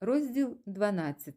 Розділ 12.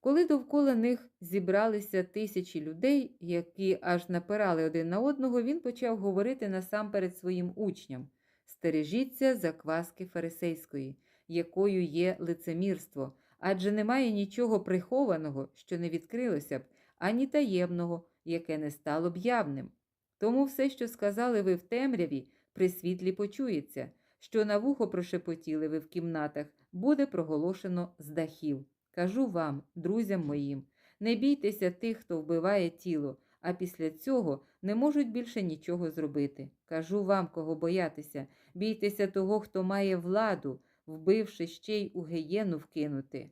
Коли довкола них зібралися тисячі людей, які аж напирали один на одного, він почав говорити насамперед своїм учням: Стережіться закваски фарисейської, якою є лицемірство, адже немає нічого прихованого, що не відкрилося б, ані таємного, яке не стало б явним. Тому все, що сказали ви в темряві, при світлі почується, що на вухо прошепотіли ви в кімнатах, буде проголошено з дахів. Кажу вам, друзям моїм, не бійтеся тих, хто вбиває тіло, а після цього не можуть більше нічого зробити. Кажу вам, кого боятися, бійтеся того, хто має владу, вбивши ще й у гієну вкинути.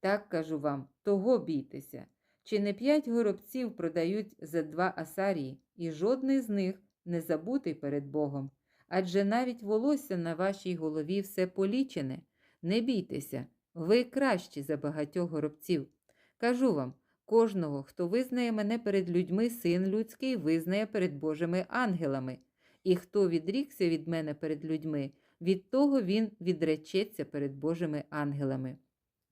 Так кажу вам, того бійтеся. Чи не п'ять горобців продають за два асарії, і жодний з них не забутий перед Богом. Адже навіть волосся на вашій голові все полічене. Не бійтеся, ви кращі за багатьох горобців. Кажу вам, кожного, хто визнає мене перед людьми, син людський визнає перед Божими ангелами, і хто відрікся від мене перед людьми, від того він відречеться перед Божими ангелами.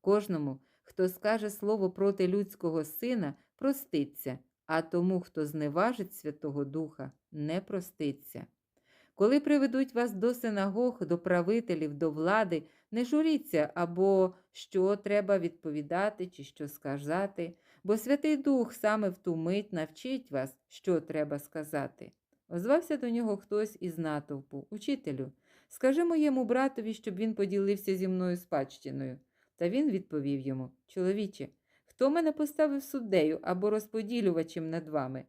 Кожному, хто скаже слово проти людського сина, проститься, а тому, хто зневажить Святого Духа, не проститься. Коли приведуть вас до синагог, до правителів, до влади, не журіться або що треба відповідати, чи що сказати, бо Святий Дух саме в ту мить навчить вас, що треба сказати. Озвався до нього хтось із натовпу, учителю. Скажи моєму братові, щоб він поділився зі мною спадщиною. Та він відповів йому Чоловіче, хто мене поставив суддею або розподілювачем над вами?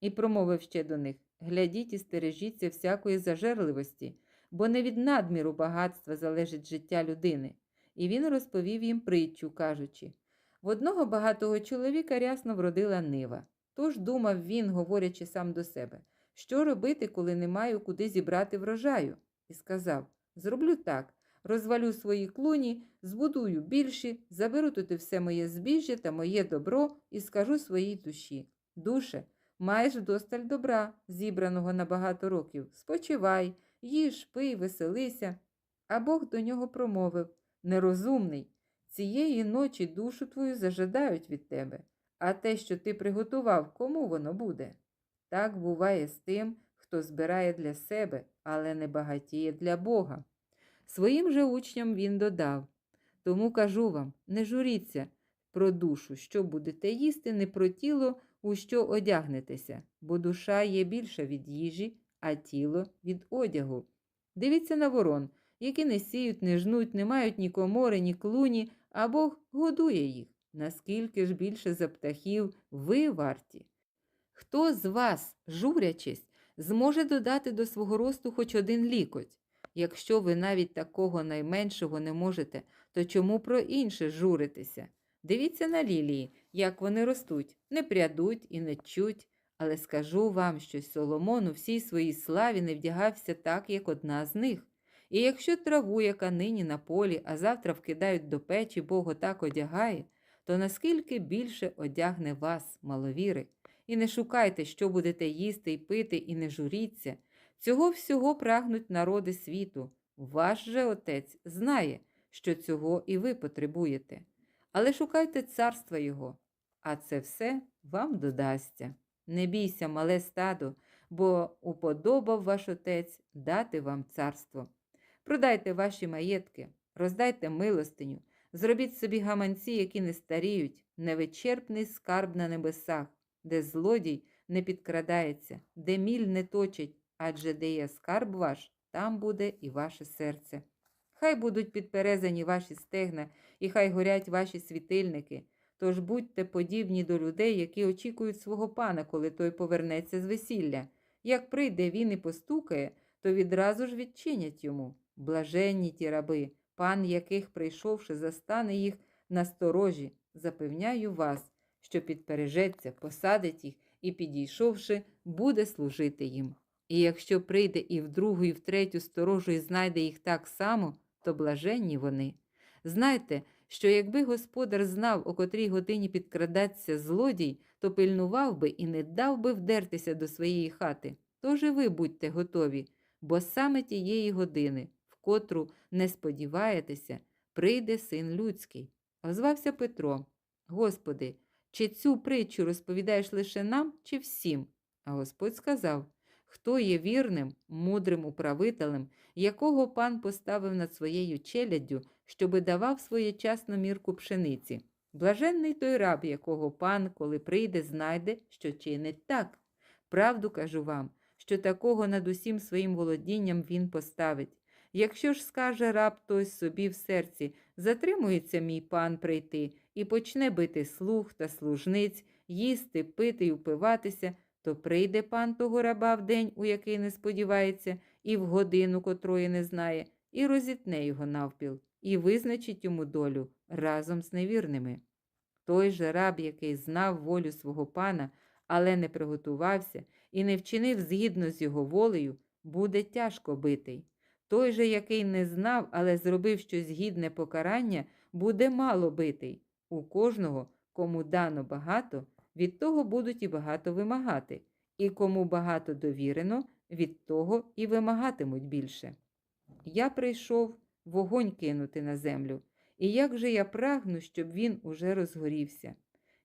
І промовив ще до них Глядіть і стережіться всякої зажерливості, бо не від надміру багатства залежить життя людини. І він розповів їм притчу, кажучи в одного багатого чоловіка рясно вродила нива. Тож думав він, говорячи сам до себе, що робити, коли не маю куди зібрати врожаю, і сказав Зроблю так. Розвалю свої клуні, збудую більші, заберу тут все моє збіжжя та моє добро і скажу своїй душі. Душе, маєш вдосталь добра, зібраного на багато років. Спочивай, їж, пий, веселися. А Бог до нього промовив Нерозумний, цієї ночі душу твою зажадають від тебе, а те, що ти приготував, кому воно буде? Так буває з тим, хто збирає для себе, але не багатіє для Бога. Своїм же учням він додав Тому кажу вам, не журіться про душу, що будете їсти, не про тіло, у що одягнетеся, бо душа є більша від їжі, а тіло від одягу. Дивіться на ворон, які не сіють, не жнуть, не мають ні комори, ні клуні, а Бог годує їх. Наскільки ж більше за птахів ви варті? Хто з вас, журячись, зможе додати до свого росту хоч один лікоть? Якщо ви навіть такого найменшого не можете, то чому про інше журитеся? Дивіться на лілії, як вони ростуть, не прядуть і не чуть, але скажу вам, що Соломон у всій своїй славі не вдягався так, як одна з них. І якщо траву, яка нині на полі, а завтра вкидають до печі, Бог отак одягає, то наскільки більше одягне вас, маловіри, і не шукайте, що будете їсти і пити, і не журіться. Цього всього прагнуть народи світу. Ваш же Отець знає, що цього і ви потребуєте. Але шукайте царства Його, а це все вам додасться. Не бійся, мале стадо, бо уподобав ваш Отець дати вам царство. Продайте ваші маєтки, роздайте милостиню, зробіть собі гаманці, які не старіють, невичерпний скарб на небесах, де злодій не підкрадається, де міль не точить, адже де є скарб ваш, там буде і ваше серце. Хай будуть підперезані ваші стегна, і хай горять ваші світильники. Тож будьте подібні до людей, які очікують свого пана, коли той повернеться з весілля. Як прийде він і постукає, то відразу ж відчинять йому. Блаженні ті раби, пан яких, прийшовши, застане їх на сторожі, запевняю вас, що підпережеться, посадить їх і, підійшовши, буде служити їм. І якщо прийде і в другу, і в третю сторожу і знайде їх так само, то блаженні вони. Знайте, що якби господар знав, о котрій годині підкрадаться злодій, то пильнував би і не дав би вдертися до своєї хати. Тож і ви будьте готові, бо саме тієї години, в котру не сподіваєтеся, прийде син людський. Озвався Петро. Господи, чи цю притчу розповідаєш лише нам, чи всім? А Господь сказав: Хто є вірним, мудрим управителем, якого пан поставив над своєю челяддю, щоби давав своєчасну мірку пшениці? Блаженний той раб, якого пан, коли прийде, знайде, що чинить так. Правду кажу вам, що такого над усім своїм володінням він поставить. Якщо ж скаже раб той собі в серці, затримується мій пан прийти і почне бити слуг та служниць, їсти, пити й упиватися, то прийде пан того раба в день, у який не сподівається, і в годину, котрої не знає, і розітне його навпіл, і визначить йому долю разом з невірними. Той же раб, який знав волю свого пана, але не приготувався і не вчинив згідно з його волею, буде тяжко битий. Той же, який не знав, але зробив щось гідне покарання, буде мало битий. У кожного, кому дано багато, від того будуть і багато вимагати, і кому багато довірено, від того і вимагатимуть більше. Я прийшов вогонь кинути на землю, і як же я прагну, щоб він уже розгорівся.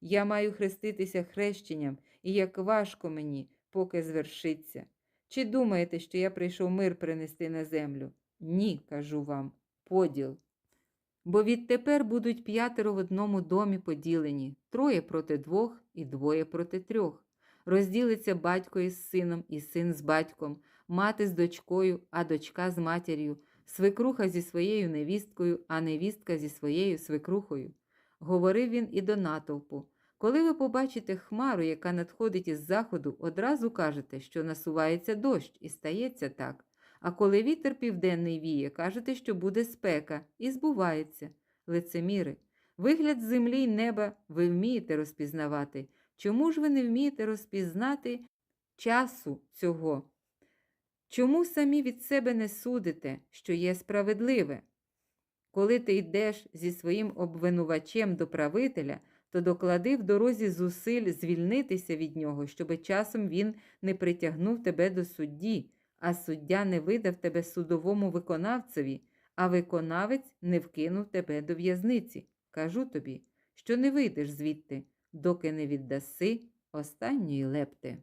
Я маю хреститися хрещенням, і як важко мені, поки звершиться. Чи думаєте, що я прийшов мир принести на землю? Ні, кажу вам, поділ. Бо відтепер будуть п'ятеро в одному домі поділені, троє проти двох і двоє проти трьох. Розділиться батько із сином, і син з батьком, мати з дочкою, а дочка з матір'ю, свекруха зі своєю невісткою, а невістка зі своєю свекрухою. Говорив він і до натовпу. Коли ви побачите хмару, яка надходить із заходу, одразу кажете, що насувається дощ, і стається так. А коли вітер південний віє, кажете, що буде спека, і збувається. Лицеміри, вигляд землі й неба ви вмієте розпізнавати. Чому ж ви не вмієте розпізнати часу цього? Чому самі від себе не судите, що є справедливе? Коли ти йдеш зі своїм обвинувачем до правителя, то доклади в дорозі зусиль звільнитися від нього, щоби часом він не притягнув тебе до судді, а суддя не видав тебе судовому виконавцеві, а виконавець не вкинув тебе до в'язниці. Кажу тобі, що не вийдеш звідти, доки не віддаси останньої лепти.